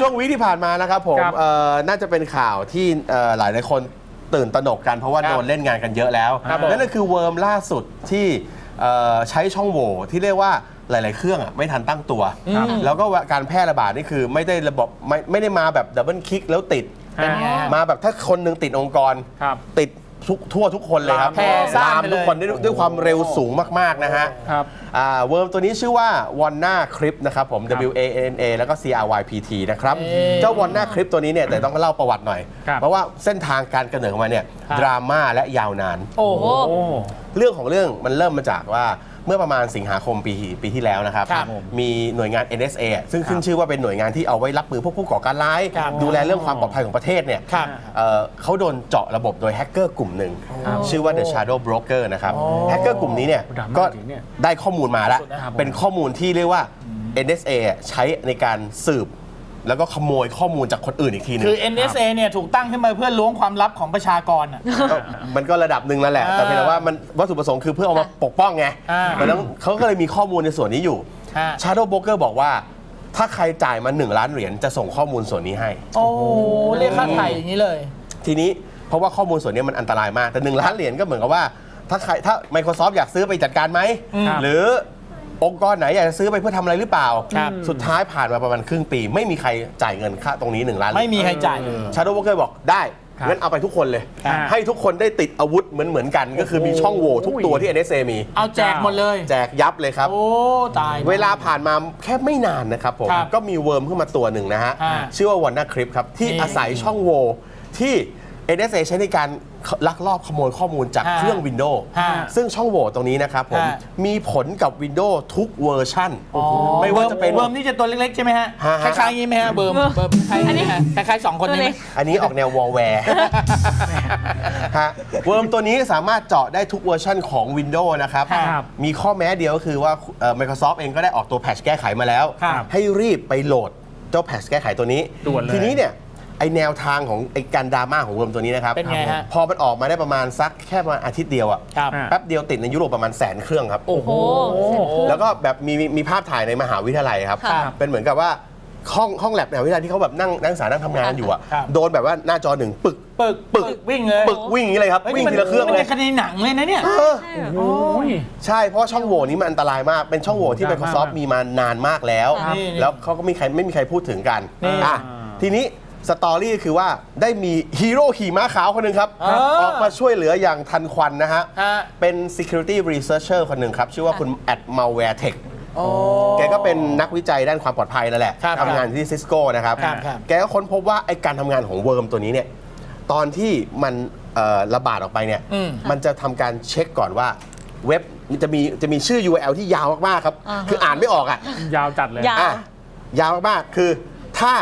ช่วงวิที่ผ่านมานะครับผมครับเอ่อน่าจะเป็นข่าวที่เอ่อหลายหลายๆคนตื่นตระหนกกันเพราะว่าครับโดนเล่นงานกันเยอะแล้วครับผม นั่นก็คือเวิร์มล่าสุดที่เอ่อใช้ช่องโหว่ที่เรียกว่าหลาย ๆ เครื่องอะไม่ทันตั้งตัว ครับ แล้วก็การแพร่ระบาดนี่คือไม่ได้ระบบไม่ไม่ได้มาแบบดับเบิลคลิกแล้วติด เป็นไงฮะ มาแบบถ้าคนหนึ่งติดองค์กร ครับ ติด ทุกทั่วทุกคนเลยครับแพร่ซ่านลามไปเลย ทุกคนด้วยด้วยความเร็วสูงมาก ๆ นะฮะครับอ่าเวิร์มตัวนี้ชื่อว่า w a n n a Crypt นะครับผมครับ W A N A แล้วก็ C R Y P T นะครับเอ๊ะเจ้า w a n n a Crypt ตัวนี้เนี่ยแต่ต้องเล่าประวัติหน่อย ครับ เพราะว่าเส้นทางการกำเนิดของมันเนี่ยครับดราม่าและยาวนาน โอ้โหโอ้เรื่องของเรื่องมันเริ่มมาจากว่าเมื่อประมาณสิงหาคมปีปีที่แล้วนะครับ ครับมีหน่วยงาน NSA อะซึ่งขึ้นชื่อว่าเป็นหน่วยงานที่เอาไว้รับมือพวกผู้ก่อการร้าย ครับดูแลเรื่องความปลอดภัยของประเทศเนี่ยครับเอ่อเขาโดนเจาะระบบโดยแฮกเกอร์กลุ่มหนึ่ง ชื่อว่า The Shadow Broker นะครับแฮกเกอร์กลุ่มนี้เนี่ยดราม่าก็จริงเนี่ยได้ข้อมูลมาแล้ว สุดนะครับเป็นข้อมูลที่เรียกว่า NSA อะใช้ในการสืบ แล้วก็ขโมยข้อมูลจากคนอื่นอีกทีหนึงคือ NSA เนี่ยถูกตั้งขึ้นมาเพื่อล้วงความลับของประชากรอะก็มันก็ระดับหนึ่งแล้วแหละ แต่เพียงแต่ว่ามันวัตถุประสงค์คือเพื่อเอามาปกป้องไงอ่ามันต้องเขาก็เลยมีข้อมูลในส่วนนี้อยู่ฮะ Shadow Broker บอกว่าถ้าใครจ่ายมา 1 ล้านเหรียญจะส่งข้อมูลส่วนนี้ให้ โอ้เรียกค่าไถ่อย่างนี้เลย ทีนี้เพราะว่าข้อมูลส่วนนี้มันอันตรายมากแต่1ล้านเหรียญก็เหมือนกับว่าถ้าใครถ้า Microsoft อยากซื้อไปจัดการไหมครับหรือ องค์กรไหนอยากจะซื้อไปเพื่อทำอะไรหรือเปล่า ครับสุดท้ายผ่านมาประมาณครึ่งปี ไม่มีใครจ่ายเงินค่าตรงนี้ 1 ล้านเหรียญไม่มีใครจ่ายเลย ชาโดว์ w ว l เกอร์บอกได้ครับงั้นเอาไปทุกคนเลยครับให้ทุกคนได้ติดอาวุธเหมือนเหมือนๆกัน ก็คือมีช่องโหว่ทุกตัวที่ NSA มี เอาแจกหมดเลย แจกยับเลยครับ โอ้ ตาย เวลาผ่านมาแค่ไม่นานนะครับผม ครับก็มีเวิร์มขึ้นมาตัวหนึ่งนะฮะ อ่าชื่อว่าวันนาคริปครับ ที่นี่อาศัยช่องโหว่ที่ NSA ใช้ในการ ลักลอบขโมยข้อมูลจากฮะเครื่อง Windows ฮะซึ่งช่องโหว่ตรงนี้นะครับผมฮะมีผลกับ Windows ทุกเวอร์ชันอ๋อไม่ว่าจะเป็นเบิร์มนี่จะตัวเล็กๆ ใช่ไหมฮะฮะคล้ายๆอย่างนี้ไหมฮะ เบิร์มเบิร์มคล้ายๆอย่างนี้ฮะคล้ายๆสองคนนี้ไหมอันนี้ออกแนววอลแวร์ฮะเวิร์มตัวนี้สามารถเจาะได้ทุกเวอร์ชันของ Windows นะครับครับมีข้อแม้เดียวก็คือว่าเอ่อ Microsoft เองก็ได้ออกตัวแพทชแก้ไขมาแล้วครับให้รีบไปโหลดเจ้าแพทชแก้ไขตัวนี้ด่วนเลยทีนี้เนี่ย ไอแนวทางของไอการดราม่าของเวิร์มตัวนี้นะครับเป็นไงฮะ พอมันออกมาได้ประมาณสักแค่ประมาณอาทิตย์เดียวอะครับอ่าแป๊บเดียวติดในยุโรปประมาณแสนเครื่องครับ โอ้โห แล้วก็แบบมีมีมีภาพถ่ายในมหาวิทยาลัยครับ ครับเป็นเหมือนกับว่าห้องห้องแลบมหาวิทยาลัยที่เขาแบบนั่งนักศึกษานั่งทำงานกันอยู่อะครับ โดนแบบว่าหน้าจอหนึ่งปึกปึกปึกวิ่งเลยปึกวิ่งอย่างนี้เลยครับ ฮ้ยวิ่งนี่มันทีละเครื่องมันเลยจะคดีหนังเลยนะเนี่ยเออโอ้ย ใช่เพราะว่าช่องโหว่นี้มันอันตรายมาก เป็นช่องโหว่ที่ดราม่า Microsoft มีมานานมากแล้ว ครับนี่แล้วเขาก็มีใครไม่มีใครพูดถึงกันนี่ อะทีนี้ สตอรี่คือว่าได้มีฮีโร่ขี่ม้าขาวคนหนึ่งครับเออออกมาช่วยเหลืออย่างทันควันนะฮะ ฮะ เป็น security researcher คนหนึ่งครับ ชื่อว่าคุณ at malware tech โอ้ แกก็เป็นนักวิจัยด้านความปลอดภัยนั่นแหละครับทำงานที่ซิสโก้นะครับ ครับครับ แกก็ค้นพบว่าไอการทำงานของเวิร์มตัวนี้เนี่ย ตอนที่มันเอ่อระบาดออกไปเนี่ยอืมมันจะทำการเช็คก่อนว่าเว็บจะมีจะมีชื่อ URL ที่ยาวมากๆครับอ่าฮะคืออ่านไม่ออกอะ ยาวจัดเลย ยาว อะยาวมากๆคือถ้า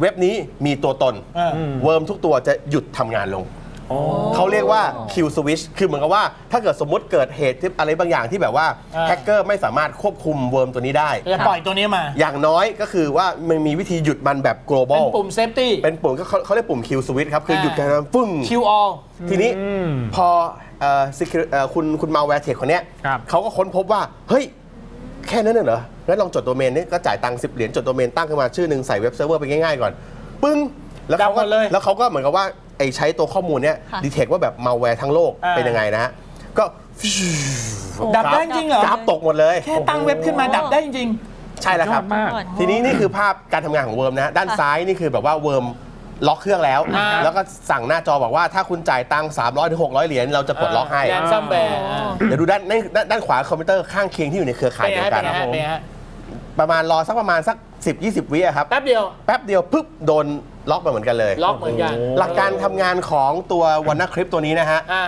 เว็บนี้มีตัวตนเออเวิร์มทุกตัวจะหยุดทำงานลงโอ้เขาเรียกว่า Q switch คือเหมือนกับว่าถ้าเกิดสมมติเกิดเหตุที่อะไรบางอย่างที่แบบว่าอ่า แฮกเกอร์ไม่สามารถควบคุมเวิร์มตัวนี้ได้ จะปล่อยตัวนี้มา อย่างน้อยก็คือว่ามันมีวิธีหยุดมันแบบ เป็น global ปุ่มเซฟตี้ เป็นปุ่มก็เขาเขาเรียกปุ่ม Q switch ครับ คืออ่าหยุดการทำฟึ่ง Q all ทีนี้อืมพอเอ่อ security เอ่อคุณคุณมาแวร์เทคคนเนี้ยครับ เขาก็ค้นพบว่า เฮ้ย แค่นั้นน่ะเหรองั้นลองจดโดเมนนี่ก็จ่ายตังค์สิเหรียญจดโดเมนตั้งขึ้นมาชื่อหนึ่งใส่เว็บเซิร์ฟเวอร์ไปง่ายๆก่อน ปึ้งแล้วเขาดับหมก็ดเลยแล้วเขาก็เหมือนกับว่าไอ้ใช้ตัวข้อมูลเนี้ยค่ะดีเทคว่าแบบมาแวร์ทั้งโลกอ่าเป็นยังไงนะฮะก็ดับได้จริงเหรอกราฟตกหมดเลย แค่ตั้งเว็บขึ้นมาดับได้จริง ใช่แล้วครับยอดมากทีนี้นี่คือภาพการทำงานของเวิร์มนะฮะด้านซ้ายนี่คือแบบว่าเวิร์ม ล็อกเครื่องแล้ว อ่า แล้วก็สั่งหน้าจอบอกว่าถ้าคุณจ่ายตังค์300ถึง600 เหรียญเราจะปลดล็อกให้แดนซัมแบร์เดี๋ยวดูด้านด้านด้านด้านขวาคอมพิวเตอร์ข้างเคียงที่อยู่ในเครือข่ายเป็นไงเดียวกัเป็นนไงครับผมเป็นไงฮะ ประมาณรอสักประมาณสัก 10 20 วิอะครับ แป๊บเดียว แป๊บเดียวปึ๊บโดนล็อกมาเหมือนกันเลย ล็อกเหมือนกันโอ้หลักการทำงานของตัววันนาคลิปตัวนี้นะฮะ อ่า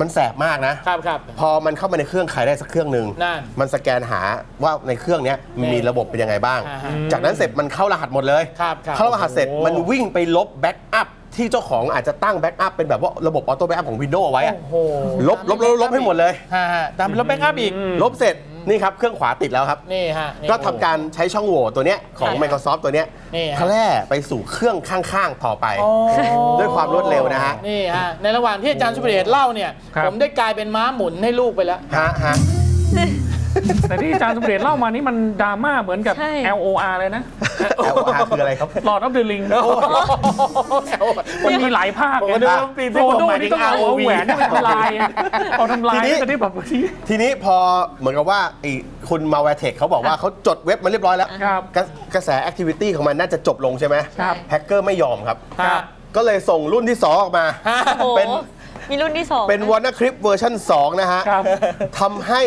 มันแสบมากนะ ครับครับ พอมันเข้ามาในเครื่องใครได้สักเครื่องหนึ่งนั่นมันสแกนหาว่าในเครื่องเนี้ยมันมีระบบเป็นยังไงบ้าง อ่าฮะจากนั้นเสร็จมันเข้ารหัสหมดเลย ครับครับ เข้ารหัสเสร็จโอ้มันวิ่งไปลบแบ็กอัพที่เจ้าของอาจจะตั้งแบ็กอัพเป็นแบบว่าระบบออโต้แบ็กอัพของ Windows เอาไว้อะโอ้โหลบลบลบลบให้หมดเลย ฮะฮะตามลบแบ็กอัพอีก ลบเสร็จ นี่ครับเครื่องขวาติดแล้วครับ นี่ฮะนี่ก็ทำการใช้ช่องโหว่ตัวเนี้ยของครับ Microsoft ตัวเนี้ยนี่ฮะ แพร่ไปสู่เครื่องข้างๆต่อไป โอ้ด้วยความรวดเร็วนะฮะนี่ฮะ ในระหว่างที่อาจารย์สุเดชเล่าเนี่ย ครับ ผมได้กลายเป็นม้าหมุนให้ลูกไปแล้ว ฮะฮะ แต่ที่อาจารย์สมเด็จเล่ามานี่มันดราม่าเหมือนกับ ใช่ LOR เลยนะ LOR คืออะไรครับ Lord of the Ring มันมีหลายภาคผมไงก็นึกว่าปีโฟที่ผมโต้หมายถึนี่งต้องเอา ROV แหวนนี่ไปทำลายอะเอาทำลายทีนี้ ก็ได้แบบที่ ทีนี้พอเหมือนกับว่าไอ้คุณมา v ว r เทคเขาบอกว่าเขาจดเว็บมาเรียบร้อยแล้ว ครับกระกระแสแอคทิวิตี้ของมันน่าจะจบลงใช่ไหมครับแฮกเกอร์ไม่ยอมครับฮะก็เลยส่งรุ่นที่ 2 ออกมา โอ้โหเป็น มีรุ่นที่สองเป็น w a n n a c r y p t เวอร์ชัน2นะฮะครับ ทำให้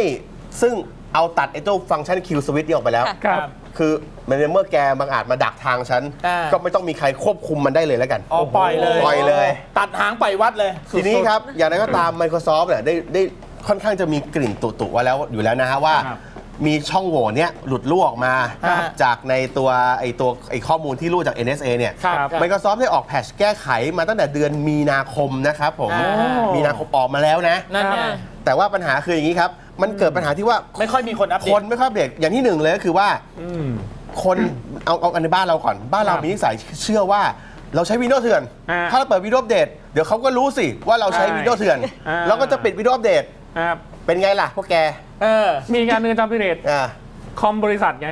ซึ่ง เอาตัดไอ้เจ้าฟังก์ชัน Q Switch นี่ออกไปแล้ว ครับ คือมันเมื่อแกบางอาจมาดักทางฉัน อ่า ก็ไม่ต้องมีใครควบคุมมันได้เลยแล้วกัน อ๋อปล่อยเลย ปล่อยเลย ตัดหางปล่อยวัดเลยทีนี้ครับ อย่างไรก็ตาม Microsoft เนี่ยได้ได้ค่อนข้างจะมีกลิ่นตุๆไว้แล้วอยู่แล้วนะฮะว่า ครับ มีช่องโหว่เนี้ยหลุดรั่วออกมา ครับจากในตัวไอตัวไอข้อมูลที่รั่วจาก NSA เนี่ย ครับครับ Microsoft ได้ออกแพทชแก้ไขมาตั้งแต่เดือนมีนาคมนะครับผม อ่ามีนาคมออกมาแล้วนะ นั่นไง แต่ว่าปัญหาคืออย่างนี้ครับ มันเกิดปัญหาที่ว่าไม่ค่อยมีคนอัปเดคต นไม่ค่อยอัปเดตอย่างที่หนึ่งเลยก็คือว่า อืม คนเอาเอาอันในบ้านเราก่อน บ้านเราครับมีนิสัยเชื่อว่าเราใช้วิดีโอเถื่อน อ่าถ้าเราเปิดวิดีโออัปเดตเดี๋ยวเขาก็รู้สิว่าเราใช้ใช่วิดีโอเถื่อนอ่า เราก็จะปิดวิดีโออัปเดตครับเป็นไงล่ะพวกแกเออมีการเงินจำพิเรตอ่า คอมบริษัทไง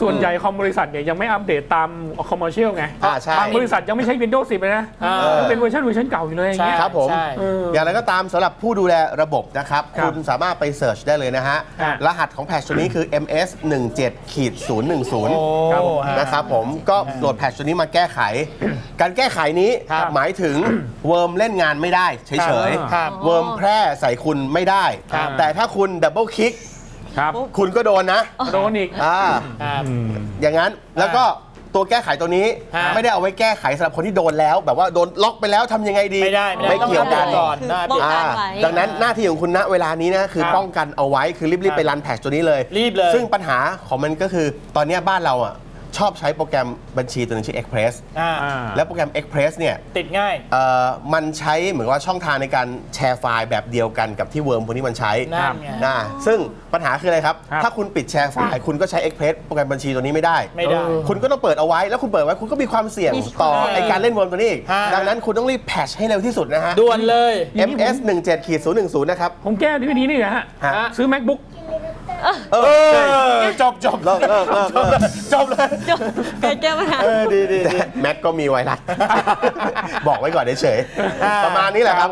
ส่วนใหญ่คอมบริษัทเนี่ยยังไม่อัปเดตตามคอมเมอร์เชียลไงอ่าใช่บางบริษัทยังไม่ใช้ Windows 10 เลยนะอ่ายังเป็นเวอร์ชันเวอร์ชันเก่าอยู่เลยอย่างเงี้ยใช่ครับผมใช่เอออย่างไรก็ตามสำหรับผู้ดูแลระบบนะครับ ครับคุณสามารถไปเสิร์ชได้เลยนะฮะ อะ รหัสของแพทชตัวนี้คือ ms 1 7ขีดโอ้010 ครับผม นะครับผมก็โหลดแพทชตัวนี้มาแก้ไข การแก้ไขนี้ครับหมายถึงเวิร์มเล่นงานไม่ได้เฉยครับ ๆ เวิร์มแพร่ใส่คุณไม่ได้ ครับ แต่ถ้าคุณดับเบิลคลิก ครับ คุณก็โดนนะ โดนอีกอ่าครับอืมอย่างนั้นแล้วก็ตัวแก้ไขตัวนี้ฮะ ไม่ได้เอาไว้แก้ไขสำหรับคนที่โดนแล้ว แบบว่าโดนล็อกไปแล้วทำยังไงดีไม่ได้ไม่ได้ต้องเกี่ยวอัปเดกัตนก่อนคือน่าอัปป้องเดตกันอ่าไว้ ดังนั้นหน้าที่ของคุณณเวลานี้นะคือครับป้องกันเอาไว้คือรีบๆไปรันแพทตัวนี้เลย รีบเลยซึ่งปัญหาของมันก็คือตอนเนี้ยบ้านเราอะ ชอบใช้โปรแกรมบัญชีตัวหนึงชื่อ Express อ่าอ่าและโปรแกรม Express เนี่ยติดง่าย เอ่อมันใช้เหมือนว่าช่องทางในการแชร์ไฟล์แบบเดียวกันกับที่เวิร์มพวกนี้มันใช้นั่นไง นะซึ่งปัญหาคืออะไรครับ ครับ ถ้าคุณปิดแชร์ไฟล์คุณก็ใช้ Express โปรแกรมบัญชีตัวนี้ไม่ได้ ไม่ได้เออคุณก็ต้องเปิดเอาไว้แล้วคุณเปิดไว้คุณก็มีความเสี่ยงมีต่อใช่ไอการเล่นเวิร์มตัวนี้อีกฮะ ดังนั้นคุณต้องรีบแพทชให้เร็วที่สุดนะฮะ ด่วนเลย MS 1 7ขีด010นะครับ ผมแก้ด้วยวิธีนี้นะฮะ ฮะ ซื้อ macbook เอเอออจบจบเลิกเลิกเลิกเลิกจบเลยจบการแก้ปัญหาเออดีดีดีแม็กก็มีไวรัสบอกไว้ก่อนเฉยๆประมาณนี้แหละครับ